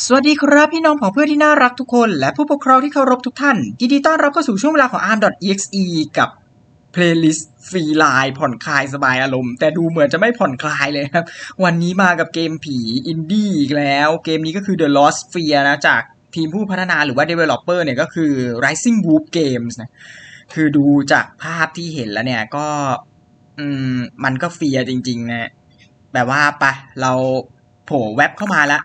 สวัสดีครับพี่น้องผองเพื่อนที่น่ารักทุกคน และผู้ปกครองที่เคารพทุกท่านยินดีต้อนรับเข้าสู่ช่วงเวลาของ arm.exe กับเพลย์ลิสต์ฟรีไลน์ผ่อนคลายสบายอารมณ์ แต่ดูเหมือนจะไม่ผ่อนคลายเลยครับ วันนี้มากับเกมผีอินดี้อีกแล้ว เกมนี้ก็คือ The Lost Sphere นะ จากทีมผู้พัฒนาหรือว่า developer เนี่ยก็คือ Rising Wolf Games นะคือดูจากภาพที่เห็นแล้วเนี่ยก็อืมมันก็เฟียร์จริง ๆ นะแบบว่าปะเราโผล่แว็บเข้ามาแล้ว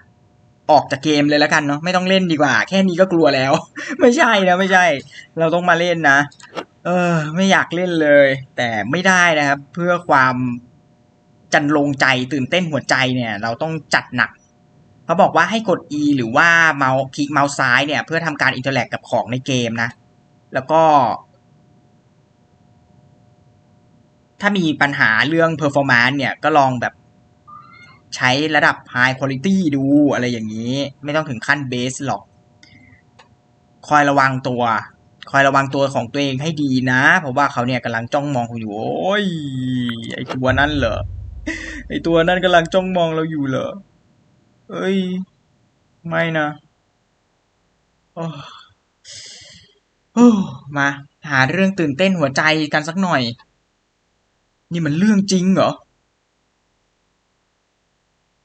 ออกจากเกมเลยแล้วกันเนาะไม่ต้องเล่นดีกว่า แค่นี้ก็กลัวแล้ว ไม่ใช่นะไม่ใช่ เราต้องมาเล่นนะ เออ ไม่อยากเล่นเลย แต่ไม่ได้นะครับ เพื่อความจันลงใจตื่นเต้นหัวใจเนี่ย เราต้องจัดหนักเขาบอกว่าให้กด E หรือว่าเมาส์คลิกเมาส์ซ้ายเนี่ย เพื่อทำการอินเทอร์แลกกับของในเกมนะ แล้วก็ ถ้ามีปัญหาเรื่อง performance เนี่ยก็ลองแบบ ใช้ระดับ high quality ดูอะไรอย่างนี้ ไม่ต้องถึงขั้นเบสหรอก คอยระวังตัว คอยระวังตัวของตัวเองให้ดีนะ เพราะว่าเขาเนี่ยกำลังจ้องมองคุณอยู่ โอ้ย ไอตัวนั่นเหรอ ไอตัวนั่นกำลังจ้องมองเราอยู่เหรอ เอ้ย ไม่นะโอ้โอ้มา หาเรื่องตื่นเต้นหัวใจกันสักหน่อย นี่มันเรื่องจริงเหรอ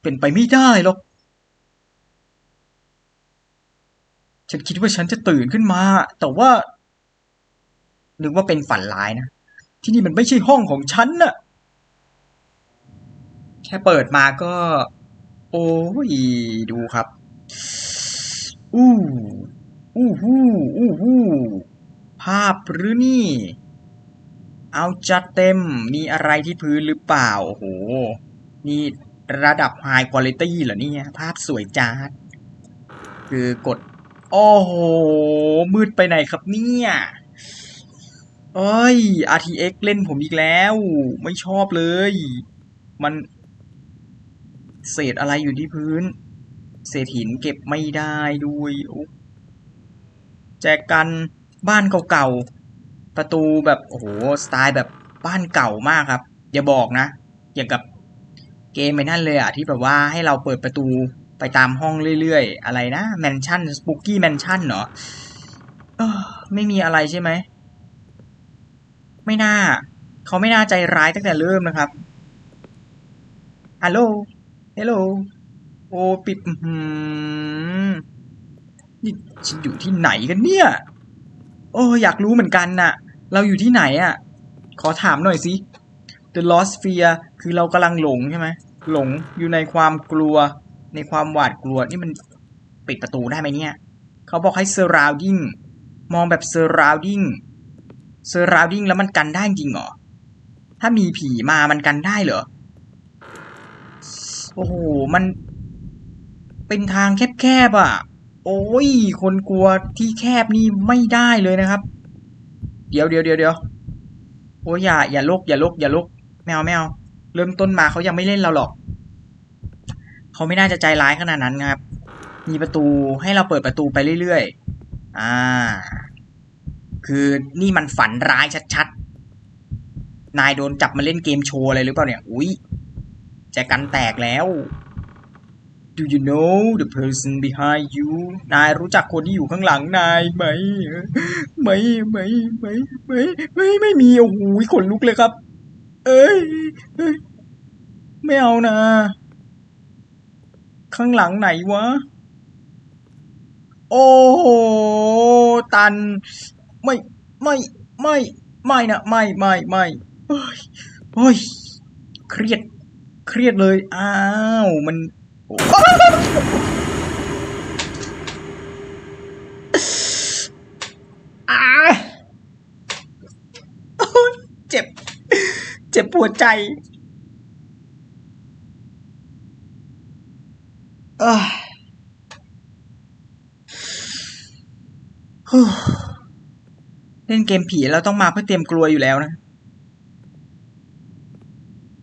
เป็นไปไม่ได้หรอก ฉันคิดว่าฉันจะตื่นขึ้นมา แต่ว่า นึกว่าเป็นฝันร้ายนะ ที่นี่มันไม่ใช่ห้องของฉันน่ะ แค่เปิดมาก็ โอ้ย ดูครับ อู้อู้หู้อู้หู้ภาพหรือนี่ เอาจัดเต็ม มีอะไรที่พื้นหรือเปล่า โอ้โห นี่ ระดับ High Quality เหรอเนี่ย ภาพสวยจ้าดคือกด โอ้โห มืดไปไหนครับเนี่ยเอ้ย RTX เล่นผมอีกแล้ว ไม่ชอบเลย มันเศษอะไรอยู่ที่พื้น เศษหินเก็บไม่ได้ด้วยแจกันบ้านเก่าๆ ประตูแบบ โอ้โห สไตล์แบบบ้านเก่ามากครับ อย่าบอกนะ อย่างกับ เกมไปนั่นเลยอะที่แบบว่าให้เราเปิดประตูไปตามห้องเรื่อยๆ อะไรนะแมนชั่นสปูกี้แมนชั่นเหรอเอ้อไม่มีอะไรใช่ไหม ไม่น่า เขาไม่น่าใจร้ายตั้งแต่เริ่มนะครับฮัลโหลเฮลโหลโอ้ปิดหือนี่ฉันอยู่ที่ไหนกันเนี่ย โอ้อยากรู้เหมือนกันน่ะ เราอยู่ที่ไหนอะ ขอถามหน่อยสิ The Lost Sphere คือเรากำลังหลงใช่ไหมหลงอยู่ในความกลัว ในความหวาดกลัวนี่มันปิดประตูได้ไหมเนี่ย เขาบอกให้ surrounding มองแบบ surrounding surrounding แล้วมันกันได้จริงเหรอ ถ้ามีผีมามันกันได้เหรอ โอ้โห มันเป็นทางแคบๆอะ โอ้ย คนกลัวที่แคบนี่ไม่ได้เลยนะครับ เดี๋ยวเดี๋ยวเดี๋ยวเดี๋ยวโอ้ยอย่าอย่าลุกอย่าลุกอย่าลุก แมวแมวเริ่มต้นมาเขายังไม่เล่นเราหรอก เขาไม่น่าจะใจร้ายขนาดนั้นครับ มีประตูให้เราเปิดประตูไปเรื่อยๆ อ่า คือนี่มันฝันร้ายชัดๆ นายโดนจับมาเล่นเกมโชว์อะไรหรือเปล่าเนี่ย อุ้ยแจกันแตกแล้ว Do you know the person behind you นายรู้จักคนที่อยู่ข้างหลังนายไหม ไม่ ไม่ ไม่ ไม่ ไม่ ไม่มี โอ้โหขนลุกเลยครับ เอ้ยไม่เอานะ ข้างหลังไหนวะ โอ้โห ตัน ไม่ ไม่ ไม่ ไม่นะ ไม่ ไม่ ไม่เฮ้ยเฮ้ย เครียด เครียดเลย อ้าว มันโอ้อาโอ๊ยเจ็บ เจ็บปวใจ เอ้ยฮู้เล่นเกมผีเราต้องมาเพื่อเตรียมกลัวอยู่แล้วนะ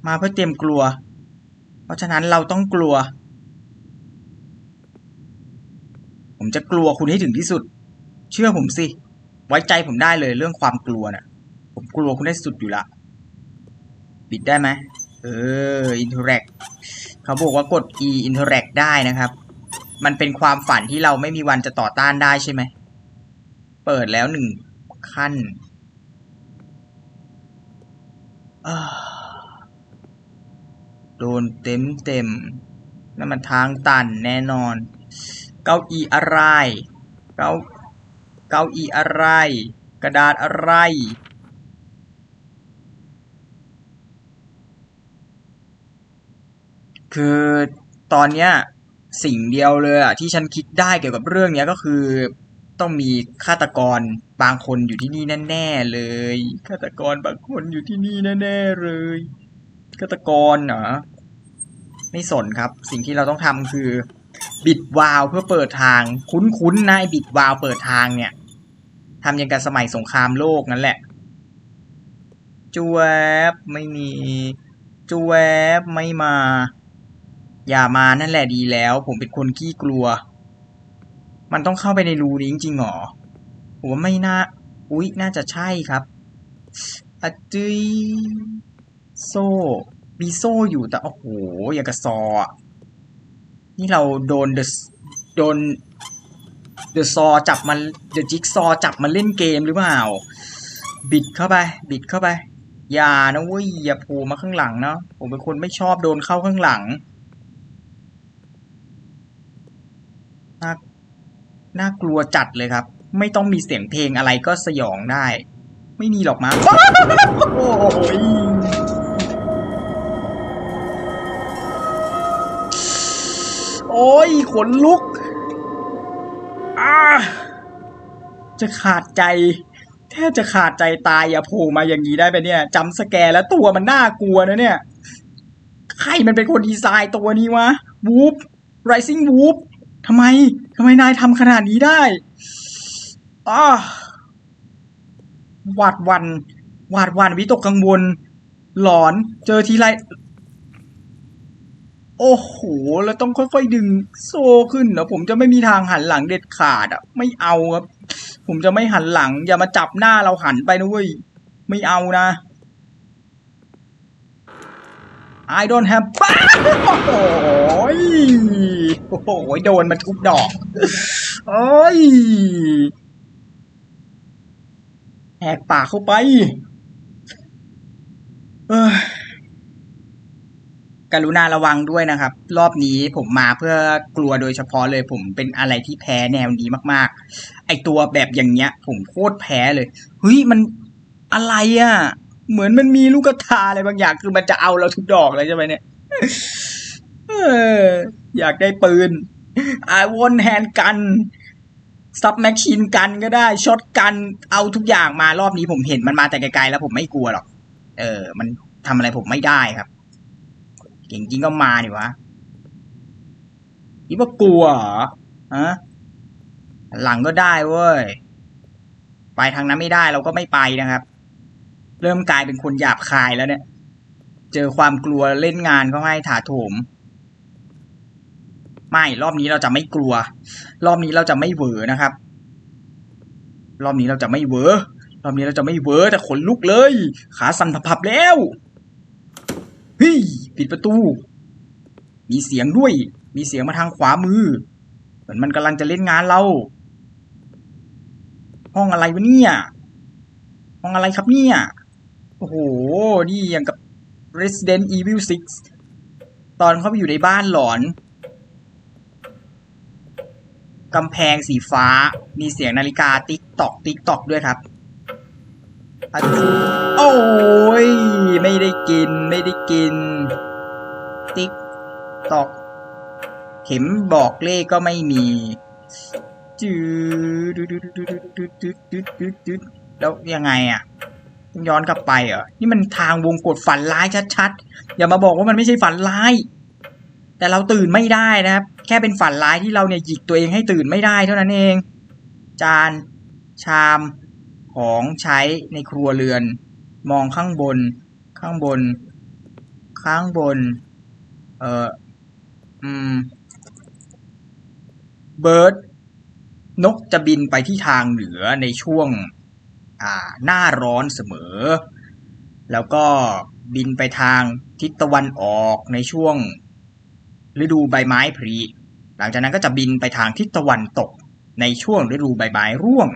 มาเพื่อเตรียมกลัว เพราะฉะนั้นเราต้องกลัว ผมจะกลัวคุณให้ถึงที่สุด เชื่อผมสิ ไว้ใจผมได้เลยเรื่องความกลัวน่ะ ผมกลัวคุณได้สุดอยู่ละ ปิดได้ไหมเออ interact เขาบอกว่ากด e interact ได้นะครับ มันเป็นความฝันที่เราไม่มีวันจะต่อต้านได้ใช่ไหม เปิดแล้วหนึ่งขั้นโดนเต็มเต็มนั่นมันทางตันแน่นอน เก้าอี้อะไร เก้า เก้าอี้อะไร กระดาษอะไร คือตอนเนี้ยสิ่งเดียวเลยอะที่ฉันคิดได้เกี่ยวกับเรื่องเนี้ยก็คือ ต้องมีฆาตกรบางคนอยู่ที่นี่แน่ๆเลยฆาตกรบางคนอยู่ที่นี่แน่ๆเลยฆาตกรเหรอไม่สนครับ สิ่งที่เราต้องทำคือ บิดวาล์วเพื่อเปิดทาง คุ้นๆนะไอ้บิดวาล์วเปิดทางเนี่ยทำอย่างกับสมัยสงครามโลกนั่นแหละจวบไม่มีจวบไม่มา อย่ามานั่นแหละดีแล้ว ผมเป็นคนขี้กลัว มันต้องเข้าไปในรูนี้จริงๆหรอผมว่าไม่น่า อุ๊ย น่าจะใช่ครับอะจุยโซ่ มีโซ่อยู่แต่ โอ้โห อย่างกับซอ นี่เราโดนเดอะโดนเดอะซอจับมันเดอะจิ๊กซอจับมันเล่นเกมหรือเปล่า บิดเข้าไป บิดเข้าไป อย่านะเว้ย อย่าโผล่มาข้างหลังเนาะผมเป็นคนไม่ชอบโดนเข้าข้างหลัง น่าน่ากลัวจัดเลยครับ ไม่ต้องมีเสียงเพลงอะไรก็สยองได้ ไม่มีหรอกมั้งโอ้ยโอ้ยขนลุกอาจะขาดใจ แทบจะขาดใจตายอย่าโผล่มาอย่างนี้ได้ไปเนี่ยจำสแกร์แล้วตัวมันน่ากลัวนะเนี่ย ใครมันเป็นคนดีไซน์ตัวนี้วะวูฟ Rising Wolf ทำไม ทำไมนายทำขนาดนี้ได้อ้าหวาดวัน หวาดวันวิตกกังวล หลอน เจอทีไร โอ้โห แล้วต้องค่อยๆดึงโซ่ขึ้นเหรอผมจะไม่มีทางหันหลังเด็ดขาดอะ ไม่เอาครับ ผมจะไม่หันหลัง อย่ามาจับหน้าเราหันไปนะเว้ย ไม่เอานะ I don't have ป้าโอ้ยโอ้โหโดนมาทุกดอก โอ้ยแหกปากเข้าไป เอ้ยกรุณาระวังด้วยนะครับ รอบนี้ผมมาเพื่อกลัวโดยเฉพาะเลย ผมเป็นอะไรที่แพ้แนวนี้มาก ๆ ไอตัวแบบอย่างเงี้ย ผมโคตรแพ้เลยเฮ้ยมันอะไรอะ เหมือนมันมีลูกตาอะไรบางอย่าง คือมันจะเอาเราทุกดอกเลยใช่ไหมเนี่ยอยากได้ปืน I want hand gun ซับแมชชีนกันก็ได้ช็อตกัน เอาทุกอย่างมารอบนี้ผมเห็นมันมาแต่ไกลๆแล้วผมไม่กลัวหรอก เออ มันทำอะไรผมไม่ได้ครับ เก่งจริงก็มาดิวะนี่ว่ากลัวเหรอฮะหลังก็ได้เว้ย ไปทางนั้นไม่ได้เราก็ไม่ไปนะครับ เริ่มกลายเป็นคนหยาบคายแล้วเนี่ย เจอความกลัวเล่นงานเขาให้ถาโถม ไม่รอบนี้เราจะไม่กลัว รอบนี้เราจะไม่เวอนะครับ รอบนี้เราจะไม่เวอรอบนี้เราจะไม่เวอแต่ขนลุกเลย ขาสั่นพับแล้วฮ้ยปิดประตู มีเสียงด้วย มีเสียงมาทางขวามือ เหมือนมันกำลังจะเล่นงานเรา ห้องอะไรวะเนี่ย ห้องอะไรครับเนี่ย โอ้โห นี่ย่างกับ Resident Evil 6 ตอนเข้าไปอยู่ในบ้านหลอน กำแพงสีฟ้า มีเสียงนาฬิกาติ๊กตอก ติ๊กตอกด้วยครับอะโอ้ย ไม่ได้กิน ไม่ได้กิน ติ๊กตอก เข็มบอกเลขก็ไม่มีจืดแล้วยังไงอะ ย้อนกลับไปเหรอนี่มันทางวงกฏฝันร้ายชัดๆ อย่ามาบอกว่ามันไม่ใช่ฝันร้าย แต่เราตื่นไม่ได้นะครับ แค่เป็นฝันร้ายที่เราเนี่ยหยิกตัวเองให้ตื่นไม่ได้เท่านั้นเอง จาน ชามของใช้ในครัวเรือน มองข้างบน ข้างบน ข้างบน เอออืมเบิร์ดนกจะบินไปที่ทางเหนือในช่วง หน้าร้อนเสมอ แล้วก็บินไปทางทิศตะวันออกในช่วงฤดูใบไม้ผลิหลังจากนั้นก็จะบินไปทางทิศตะวันตกในช่วงฤดูใบไม้ร่วง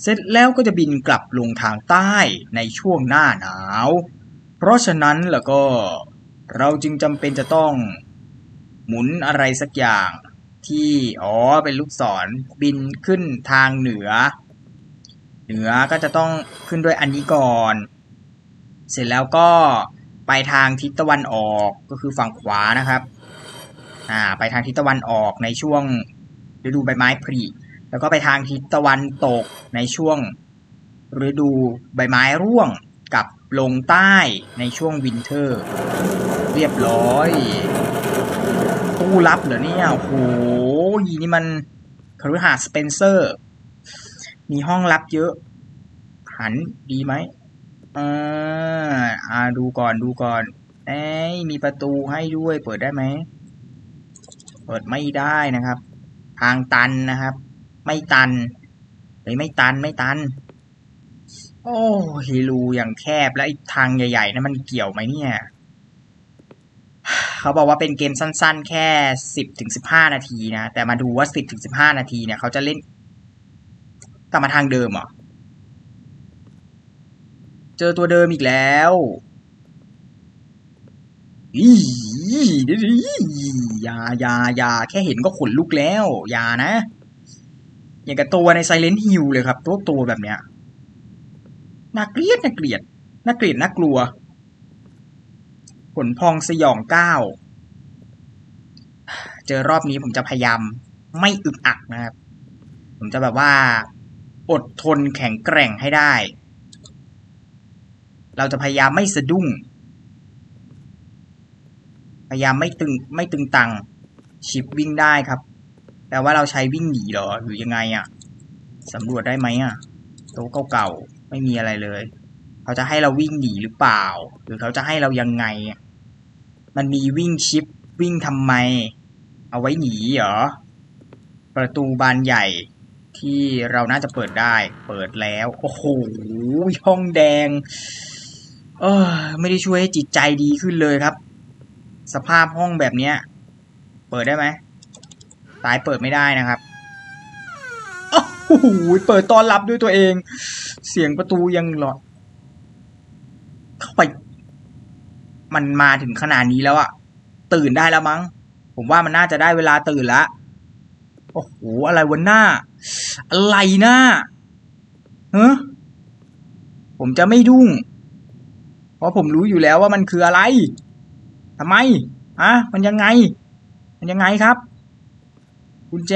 เสร็จแล้วก็จะบินกลับลงทางใต้ในช่วงหน้าหนาว เพราะฉะนั้นแล้วก็เราจึงจำเป็นจะต้องหมุนอะไรสักอย่างที่อ๋อเป็นลูกศรบินขึ้นทางเหนือ เหนือก็จะต้องขึ้นด้วยอันนี้ก่อน เสร็จแล้วก็ไปทางทิศตะวันออกก็คือฝั่งขวานะครับ อ่า ไปทางทิศตะวันออกในช่วงฤดูใบไม้ผลิแล้วก็ไปทางทิศตะวันตกในช่วงฤดูใบไม้ร่วงกับลงใต้ในช่วงวินเทอร์ เรียบร้อยตู้ลับเหรอเนี่ยโอ้โหยีนี่มันคฤหาสเปนเซอร์ มีห้องลับเยอะ หันดีไหมอ่าอ่าดูก่อนดูก่อนเอ้ยมีประตูให้ด้วย เปิดได้ไหม เปิดไม่ได้นะครับ ทางตันนะครับ ไม่ตันเฮ้ยไม่ตันไม่ตัน โอ้ฮิรูอย่างแคบแล้วไอ้ทางใหญ่ๆนะั้นมันเกี่ยวไหมเนี่ย เขาบอกว่าเป็นเกมสั้น ๆ แค่สิบถึงสิบห้านาทีนะ แต่มาดูว่าสิบถึงสิบห้านาทีเนี่ย เขาจะเล่น กลับมาทางเดิมเหรอ เจอตัวเดิมอีกแล้วอีอยาอยาอยา แค่เห็นก็ขนลุกแล้วอยานะ อย่างกับตัวในไซเลน t ์ฮิลเลยครับ ตัวตัวแบบเนี้ย น่าเกลียด น่าเกลียด น่าเกลียด น่ากลัวผลพองสยองก้าวเจอรอบนี้ผมจะพยายามไม่อึกอักนะครับ ผมจะแบบว่า อดทนแข็งแกร่งให้ได้ เราจะพยายามไม่สะดุ้ง พยายามไม่ตึงไม่ตึงตัง ชิปวิ่งได้ครับ แต่ว่าเราใช้วิ่งหนีหรอหรือยังไงอะ่ะสำรวจได้ไหมอะ่ะโต๊ะเก่าๆไม่มีอะไรเลย เขาจะให้เราวิ่งหนีหรือเปล่า หรือเขาจะให้เรายังไง มันมีวิ่งชิปวิ่งทำไม เอาไว้หนีเหรอ ประตูบานใหญ่ ที่เราน่าจะเปิดได้ เปิดแล้ว โอ้โห ห้องแดง เออไม่ได้ช่วยให้จิตใจดีขึ้นเลยครับ สภาพห้องแบบเนี้ย เปิดได้ไหมตายเปิดไม่ได้นะครับโอ้โหเปิดตอนรับด้วยตัวเอง เสียงประตูยังหลอด เข้าไป มันมาถึงขนาดนี้แล้วอะตื่นได้แล้วมั้ง ผมว่ามันน่าจะได้เวลาตื่นละ โอ้โห อะไรวันหน้า อะไรหน้าเฮ้ผมจะไม่ดุ้ง เพราะผมรู้อยู่แล้วว่ามันคืออะไรทำไมอะมันยังไง มันยังไงครับกุญแจ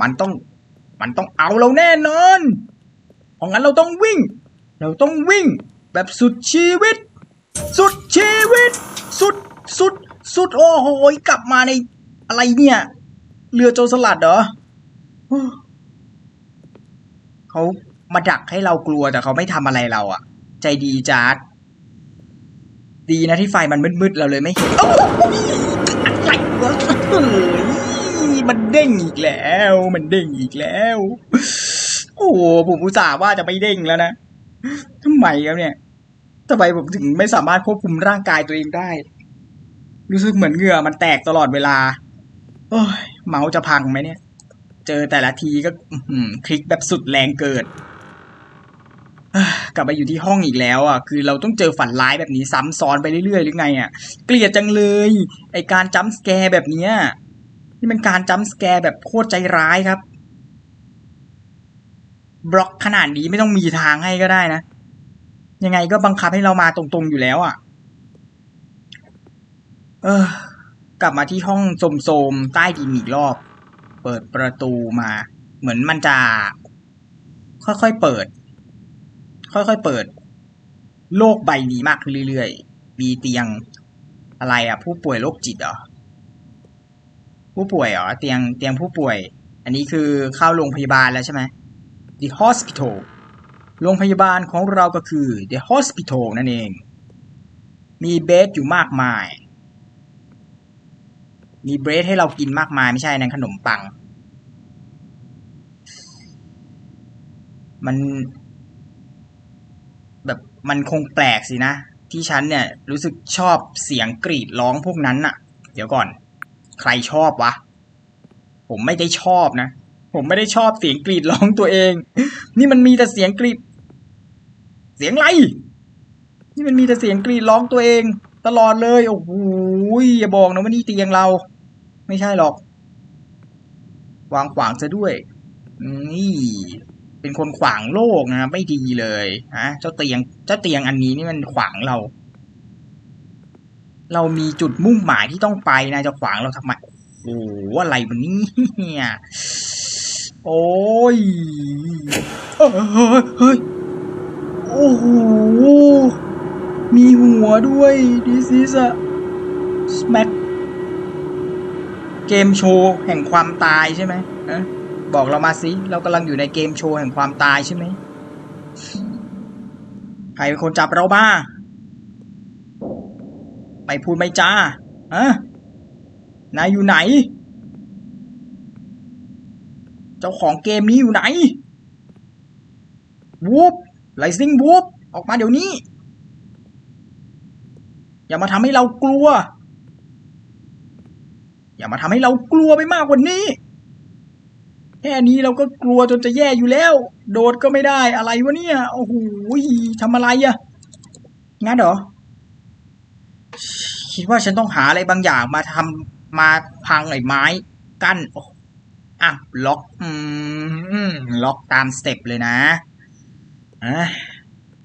มันต้อง มันต้องเอาเราแน่นอนเพราะงั้นเราต้องวิ่ง เราต้องวิ่ง แบบสุดชีวิต สุดชีวิต สุดสุด สุดโอ้โหกลับมาในอะไรเนี่ย เรือโจรสลัดเหรอเขามาดักให้เรากลัวแต่เขาไม่ทำอะไรเราอะใจดีจาร์ดดีนะที่ไฟมันมืดๆเราเลยไม่เห็นอะไรวะมันเด้งอีกแล้ว มันเด้งอีกแล้ว โอ้โหผมอุตส่าห์ว่าจะไม่เด้งแล้วนะทำไมครับเนี่ยทำไมผมถึงไม่สามารถควบคุมร่างกายตัวเองได้ รู้สึกเหมือนเหงื่อมันแตกตลอดเวลา โอ้ย เมาส์จะพังไหมเนี่ย เจอแต่ละทีก็คลิกแบบสุดแรงเกิดกลับมาอยู่ที่ห้องอีกแล้วอะ คือเราต้องเจอฝันร้ายแบบนี้ซ้ำซ้อนไปเรื่อยๆหรือไงอะ เกลียดจังเลย ไอการจัมส์สแกร์แบบเนี้ยนี่มันการจัมส์สแกร์แบบโคตรใจร้ายครับ บล็อกขนาดนี้ไม่ต้องมีทางให้ก็ได้นะ ยังไงก็บังคับให้เรามาตรงๆอยู่แล้วอะ เออ กลับมาที่ห้องโสมๆใต้ดินอีกรอบ เปิดประตูมา เหมือนมันจะ ค่อยๆเปิด ค่อยๆเปิด โลกใบนี้มากขึ้นเรื่อยๆ มีเตียงอะไรอะ ผู้ป่วยโรคจิตเหรอผู้ป่วยเหรอเตียงเตียงผู้ป่วย อันนี้คือเข้าโรงพยาบาลแล้วใช่ไหม The Hospital โรงพยาบาลของเราก็คือ The Hospital นั่นเอง มีเบดอยู่มากมาย มีเบรดให้เรากินมากมายไม่ใช่นั่นขนมปัง มัน แบบมันคงแปลกสินะ ที่ฉันเนี่ย รู้สึกชอบเสียงกรีดร้องพวกนั้นน่ะ เดี๋ยวก่อน ใครชอบวะ ผมไม่ได้ชอบนะ ผมไม่ได้ชอบเสียงกรีดร้องตัวเอง นี่มันมีแต่เสียงกรีด เสียงไร นี่มันมีแต่เสียงกรีดร้องตัวเอง ตลอดเลย โอ้โหอย่าบอกนะว่านี่เตียงเรา ไม่ใช่หรอก วางขวางซะด้วย นี่ เป็นคนขวางโลกนะไม่ดีเลยฮะเจ้าเตียงเจ้าเตียงอันนี้นี่มันขวางเรา เรามีจุดมุ่งหมายที่ต้องไปนะจะขวางเราทำไมโอ้โหอะไรมันเนี่ยโอ้ยเอ้ยเฮ้ยโอ้โห มีหัวด้วย This is a smack เกมโชว์แห่งความตายใช่ไหมฮะบอกเรามาสิ เรากำลังอยู่ในเกมโชว์แห่งความตายใช่ไหม ใครเป็นคนจับเราบ้า ไม่พูดไม่จ้าฮะนายอยู่ไหน เจ้าของเกมนี้อยู่ไหนวูบไลซิงวูบออกมาเดี๋ยวนี้ อย่ามาทำให้เรากลัว อย่ามาทำให้เรากลัวไปมากกว่านี้ แค่นี้เราก็กลัวจนจะแย่อยู่แล้ว โดดก็ไม่ได้อะไรวะเนี่ยโอ้โหทำอะไรอะงั้นเหรอคิดว่าฉันต้องหาอะไรบางอย่างมาทำมาพังไอ้ไม้กั้นอ้อะล็อก อืมล็อกตามสเต็ปเลยนะอะ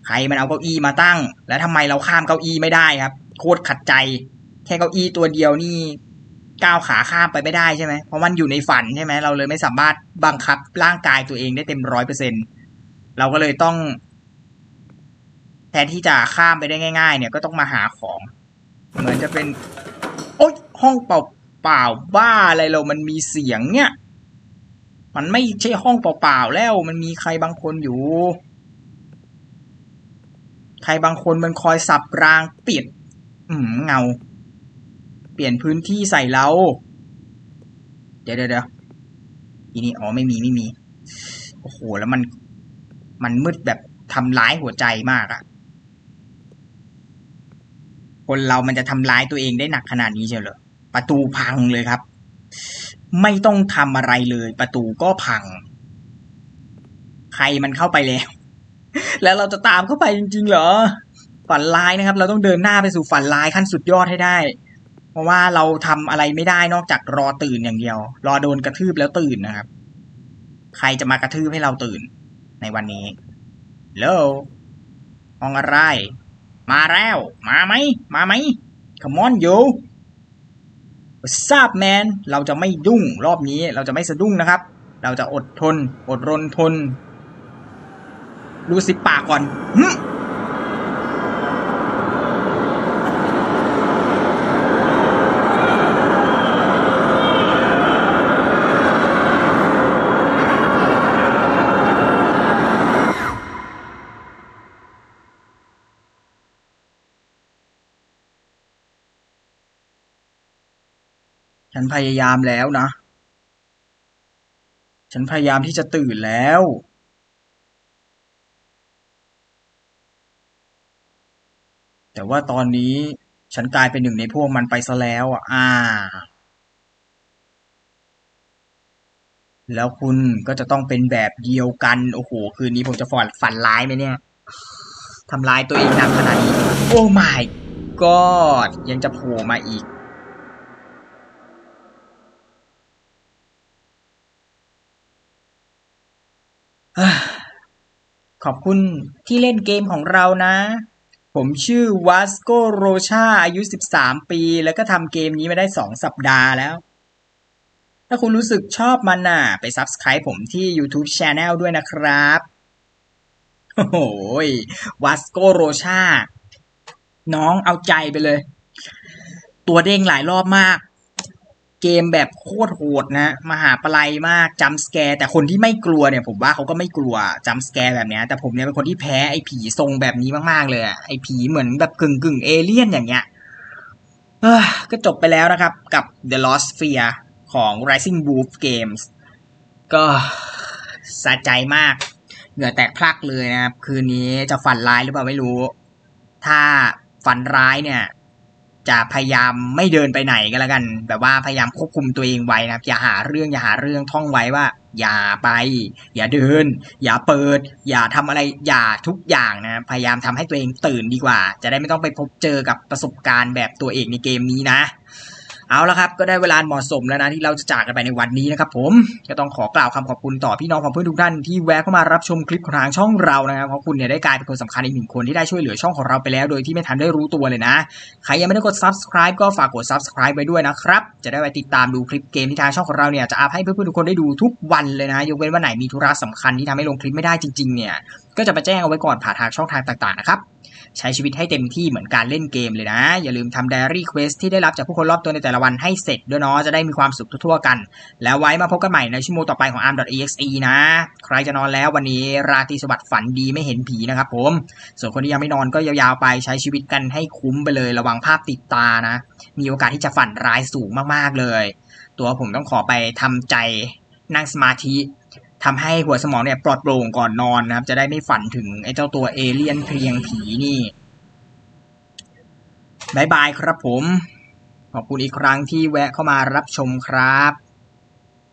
ใครมันเอาเก้าอี้มาตั้ง แล้วทำไมเราข้ามเก้าอี้ไม่ได้ครับ โคตรขัดใจ แค่เก้าอี้ตัวเดียวนี่ก้าวขาข้ามไปไม่ได้ใช่ไหมเพราะมันอยู่ในฝันใช่ไหมเราเลยไม่สามารถบังคับร่างกายตัวเองได้เต็มร้อยเปอร์เซ็นเราก็เลยต้อง แทนที่จะข้ามไปได้ง่าย ๆ เนี่ยก็ต้องมาหาของ เหมือนจะเป็น โอ๊ยห้องเปล่าเปล่าบ้าอะไรเรามันมีเสียงเนี่ย มันไม่ใช่ห้องเปล่าๆแล้ว มันมีใครบางคนอยู่ ใครบางคนมันคอยสับรางปลี่ยน อืมเงา เปลี่ยนพื้นที่ใส่เรา เดี๋ยวเดี๋ยวเดี๋ยวทีนี้อ๋อไม่มีไม่มี โอ้โห แล้วมัน มันมืดแบบทำร้ายหัวใจมากอะคนเรามันจะทำร้ายตัวเองได้หนักขนาดนี้เชียวเหรอประตูพังเลยครับ ไม่ต้องทำอะไรเลย ประตูก็พัง ใครมันเข้าไปแล้ว แล้วเราจะตามเข้าไปจริงๆเหรอ ฝันร้ายนะครับ เราต้องเดินหน้าไปสู่ฝันร้ายขั้นสุดยอดให้ได้ เพราะว่าเราทำอะไรไม่ได้นอกจากรอตื่นอย่างเดียว รอโดนกระทืบแล้วตื่นนะครับ ใครจะมากระทืบให้เราตื่น ในวันนี้เลโห้องอะไร มาแล้ว มาไหม มาไหม Come on you What's up man เราจะไม่ดุ้งรอบนี้ เราจะไม่สะดุ้งนะครับ เราจะอดทน อดรนทน ดูสิปากก่อน พยายามแล้วนะ ฉันพยายามที่จะตื่นแล้ว แต่ว่าตอนนี้ฉันกลายเป็นหนึ่งในพวกมันไปซะแล้วอะอ่า แล้วคุณก็จะต้องเป็นแบบเดียวกัน โอ้โห คืนนี้ผมจะฝันฝันร้ายไหมเนี่ยทำร้ายตัวเองหนักขนาดนี้ โอ้ my god ยังจะโผล่มาอีก ขอบคุณที่เล่นเกมของเรานะ ผมชื่อวัสโกโรชาอายุ 13 ปี แล้วก็ทำเกมนี้มาได้ 2 สัปดาห์แล้ว ถ้าคุณรู้สึกชอบมันน่ะ ไป Subscribe ผมที่ YouTube Channel ด้วยนะครับ โอ้โหวัสโกโรชา น้องเอาใจไปเลย ตัวเด้งหลายรอบมาก เกมแบบโคตรโหดนะมหาปลัยมากจัมสแกร์แต่คนที่ไม่กลัวเนี่ยผมว่าเขาก็ไม่กลัวจัมสแกร์แบบเนี้ยแต่ผมเนี่ยเป็นคนที่แพ้ไอ้ผีทรงแบบนี้มากๆเลยไอ้ผีเหมือนแบบกึ่งกึ่งเอเลี่ยนอย่างเงี้ยก็จบไปแล้วนะครับ กับ The Lost Sphere ของ Rising Wolf Games ก็สะใจมาก เหงื่อแตกพลักเลยนะครับ คืนนี้จะฝันร้ายหรือเปล่าไม่รู้ ถ้าฝันร้ายเนี่ย จะพยายามไม่เดินไปไหนก็แล้วกัน แบบว่าพยายามควบคุมตัวเองไว้นะครับ อย่าหาเรื่องอย่าหาเรื่องท่องไว้ว่า อย่าไป อย่าเดิน อย่าเปิด อย่าทำอะไรอย่าทุกอย่างนะพยายามทำให้ตัวเองตื่นดีกว่า จะได้ไม่ต้องไปพบเจอกับประสบการณ์แบบตัวเอกในเกมนี้นะ เอาละครับก็ได้เวลาเหมาะสมแล้วนะที่เราจะจากกันไปในวันนี้นะครับผมก็ต้องขอกล่าวคำขอบคุณต่อพี่น้องของเพื่อนทุกท่านที่แวะเข้ามารับชมคลิปของทางช่องเรานะครับเพราะคุณเนี่ยได้กลายเป็นคนสำคัญอีกหนึ่งคนที่ได้ช่วยเหลือช่องของเราไปแล้ว โดยที่ไม่ทันได้รู้ตัวเลยนะใครยังไม่ได้กด subscribe ก็ฝากกด subscribe ไว้ด้วยนะครับจะได้ไปติดตามดูคลิปเกมที่ทางช่องของเราเนี่ยจะอัพให้เพื่อนๆทุกคนได้ดูทุกวันเลยนะยกเว้นวันไหนมีธุระสำคัญที่ทำให้ลงคลิปไม่ได้จริงๆเนี่ย ก็จะมาแจ้งเอาไว้ก่อนผ่านทางช่องทางต่างๆนะครับใช้ชีวิตให้เต็มที่เหมือนการเล่นเกมเลยนะ อย่าลืมทำ Diary Quest ที่ได้รับจากผู้คนรอบตัวในแต่ละวันให้เสร็จด้วยเนาะจะได้มีความสุขทั่วๆกัน แล้วไว้มาพบกันใหม่ในชั่วโมงต่อไปของ arm.exe นะ ใครจะนอนแล้ววันนี้ราตรีสวัสดิ์ฝันดีไม่เห็นผีนะครับผม ส่วนคนที่ยังไม่นอนก็ยาวๆไปใช้ชีวิตกันให้คุ้มไปเลยระวังภาพติดตานะ มีโอกาสที่จะฝันร้ายสูงมากๆเลย ตัวผมต้องขอไปทำใจนั่งสมาธิ ทำให้หัวสมองเนี่ยปลอดโปร่งก่อนนอนนะครับ จะได้ไม่ฝันถึงไอ้เจ้าตัวเอเลี่ยนเพลียงผีนี่บายบายครับผม ขอบคุณอีกครั้งที่แวะเข้ามารับชมครับ